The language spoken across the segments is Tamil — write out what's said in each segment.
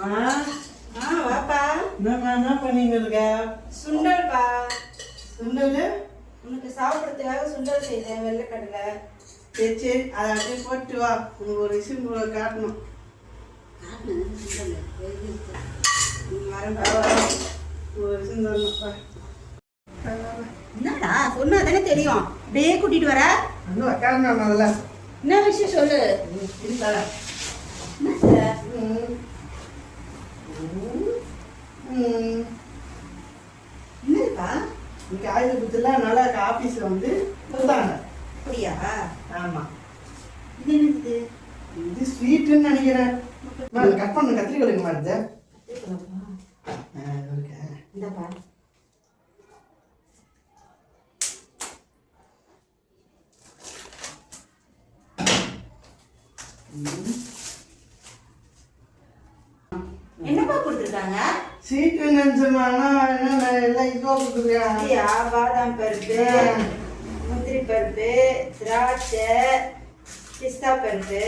ஆ? ஆ வாப்பா. என்னம்மா என்ன பண்ணின்னு இருக்க? சுண்டல்ப்பா. சுண்டல்? உனக்கு சாப்பிட்றதுக்காக சுண்டல் செய்தேன் வெள்ளைக்கடலை சரி சரி அதை அப்படியே போட்டு வா. உனக்கு ஒரு விஷயம் உங்களை காட்டணும். ஒரு விஷயம். என்னடா சொன்னா தானே தெரியும். அப்படியே கூட்டிட்டு வர. வந்து உக்காரணும் முதல்ல. என்ன விஷயம் சொல்லு? ம், என்னதுப்பா இன்னைக்கு ஆயுத புத்துல நல்லா ஆஃபீஸில் வந்து கொடுத்தாங்க அப்படியா? ஆமாம் இது என்னது? இது ஸ்வீட்டுன்னு நினைக்கிறேன். கட் பண்ண கத்திரிக்கோளுங்க மாட்டேன் இருக்கேன் இந்தாப்பா. என்னப்பா கொடுத்துருக்காங்க? சீட்டு நினைச்சோம்னா என்ன எல்லாம் இதுவாக கொடுத்துருக்காங்க அப்படியா? பாதாம் பருப்பு முந்திரி பருப்பு திராட்சை பிஸ்தா பருப்பு.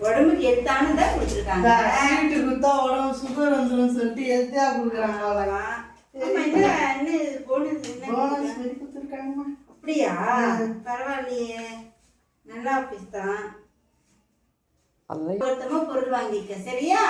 உடம்புக்கு எத்தானதா கொடுத்துருக்காங்க? சீட்டு கொடுத்தா உடம்பு சுகர் வந்துடும் சொல்லிட்டு எதிர்த்தியா கொடுக்குறாங்க அவ்வளோதான் அப்படியா. பரவாயில்லையே. நல்ல ஆபீஸ் தான் பொருத்தமா பொருள் வாங்கிக்க சரியா?